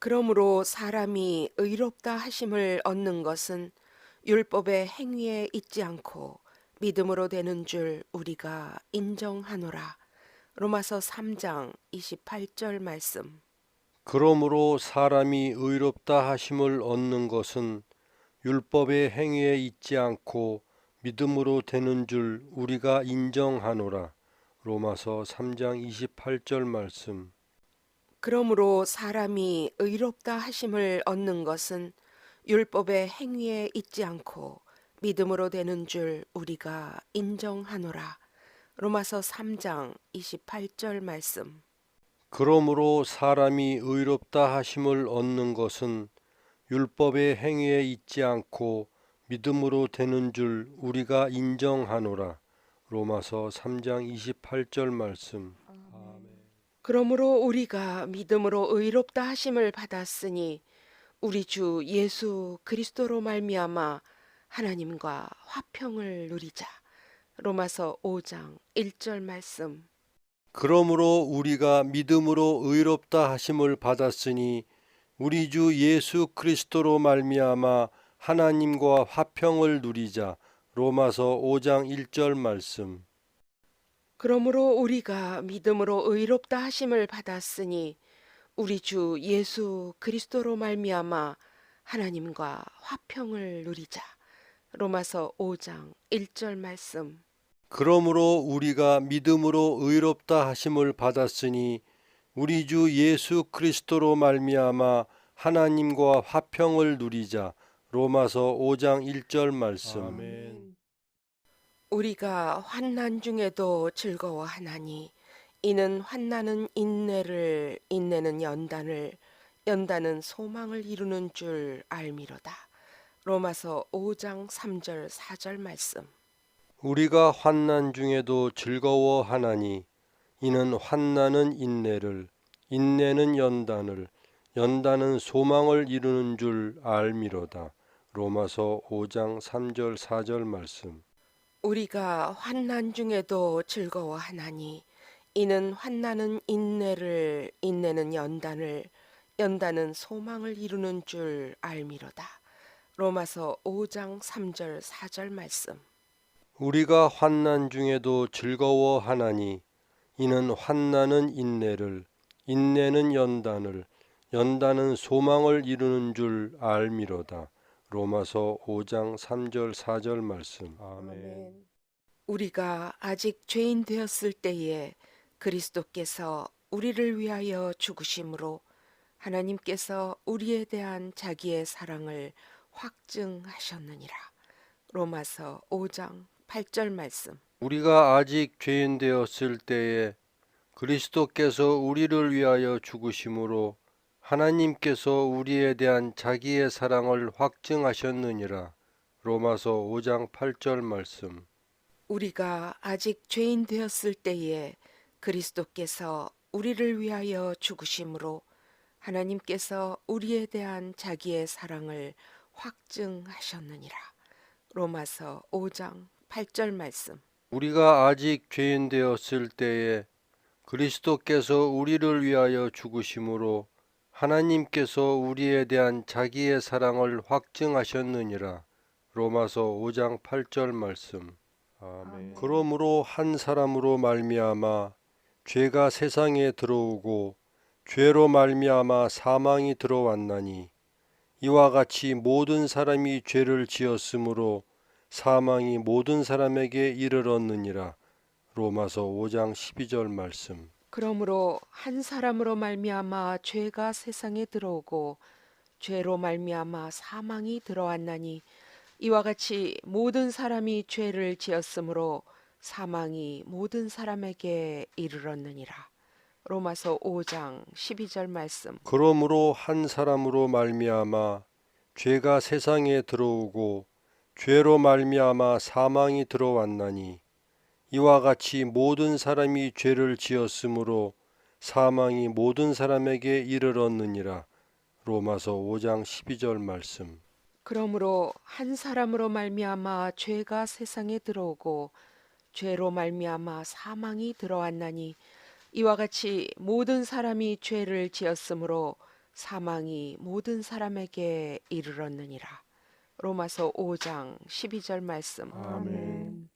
그러므로 사람이 의롭다 하심을 얻는 것은 율법의 행위에 있지 않고 믿음으로 되는 줄 우리가 인정하노라. 로마서 3장 28절 말씀. 그러므로 사람이 의롭다 하심을 얻는 것은 율법의 행위에 있지 않고 믿음으로 되는 줄 우리가 인정하노라. 로마서 3장 28절 말씀. 그러므로 사람이 의롭다 하심을 얻는 것은 율법의 행위에 있지 않고 믿음으로 되는 줄 우리가 인정하노라. 로마서 3장 28절 말씀. 그러므로 사람이 의롭다 하심을 얻는 것은 율법의 행위에 있지 않고 믿음으로 되는 줄 우리가 인정하노라. 로마서 3장 28절 말씀. 그러므로 우리가 믿음으로 의롭다 하심을 받았으니 우리 주 예수 그리스도로 말미암아 하나님과 화평을 누리자. 로마서 5장 1절 말씀. 그러므로 우리가 믿음으로 의롭다 하심을 받았으니 우리 주 예수 그리스도로 말미암아 하나님과 화평을 누리자. 로마서 5장 1절 말씀. 그러므로 우리가 믿음으로 의롭다 하심을 받았으니 우리 주 예수 그리스도로 말미암아 하나님과 화평을 누리자. 로마서 5장 1절 말씀. 그러므로 우리가 믿음으로 의롭다 하심을 받았으니 우리 주 예수 그리스도로 말미암아 하나님과 화평을 누리자. 로마서 5장 1절 말씀. 아멘. 우리가 환난 중에도 즐거워하나니 이는 환난은 인내를 인내는 연단을 연단은 소망을 이루는 줄 알미로다. 로마서 5장 3절 4절 말씀. 우리가 환난 중에도 즐거워하나니 이는 환난은 인내를 인내는 연단을 연단은 소망을 이루는 줄 알미로다. 로마서 5장 3절 4절 말씀. 우리가 환난 중에도 즐거워하나니 이는 환난은 인내를 인내는 연단을 연단은 소망을 이루는 줄 알미로다. 로마서 5장 3절 4절 말씀. 우리가 환난 중에도 즐거워하나니 이는 환난은 인내를 인내는 연단을 연단은 소망을 이루는 줄 알미로다. 로마서 5장 3절 4절 말씀. 아멘. 우리가 아직 죄인 되었을 때에 그리스도께서 우리를 위하여 죽으심으로 하나님께서 우리에 대한 자기의 사랑을 확증하셨느니라. 로마서 5장 8절 말씀. 우리가 아직 죄인 되었을 때에 그리스도께서 우리를 위하여 죽으심으로 하나님께서 우리에 대한 자기의 사랑을 확증하셨느니라. 로마서 5장 8절 말씀. 우리가 아직 죄인 되었을 때에 그리스도께서 우리를 위하여 죽으심으로 하나님께서 우리에 대한 자기의 사랑을 확증하셨느니라. 로마서 5장 8절 말씀. 우리가 아직 죄인 되었을 때에 그리스도께서 우리를 위하여 죽으심으로 하나님께서 우리에 대한 자기의 사랑을 확증하셨느니라. 로마서 5장 8절 말씀. 아멘. 그러므로 한 사람으로 말미암아 죄가 세상에 들어오고 죄로 말미암아 사망이 들어왔나니 이와 같이 모든 사람이 죄를 지었으므로 사망이 모든 사람에게 이르렀느니라. 로마서 5장 12절 말씀. 그러므로 한 사람으로 말미암아 죄가 세상에 들어오고 죄로 말미암아 사망이 들어왔나니 이와 같이 모든 사람이 죄를 지었으므로 사망이 모든 사람에게 이르렀느니라. 로마서 5장 12절 말씀. 그러므로 한 사람으로 말미암아 죄가 세상에 들어오고 죄로 말미암아 사망이 들어왔나니 이와 같이 모든 사람이 죄를 지었으므로 사망이 모든 사람에게 이르렀느니라. 로마서 5장 12절 말씀. 그러므로 한 사람으로 말미암아 죄가 세상에 들어오고 죄로 말미암아 사망이 들어왔나니 이와 같이 모든 사람이 죄를 지었으므로 사망이 모든 사람에게 이르렀느니라. 로마서 5장 12절 말씀. 아멘.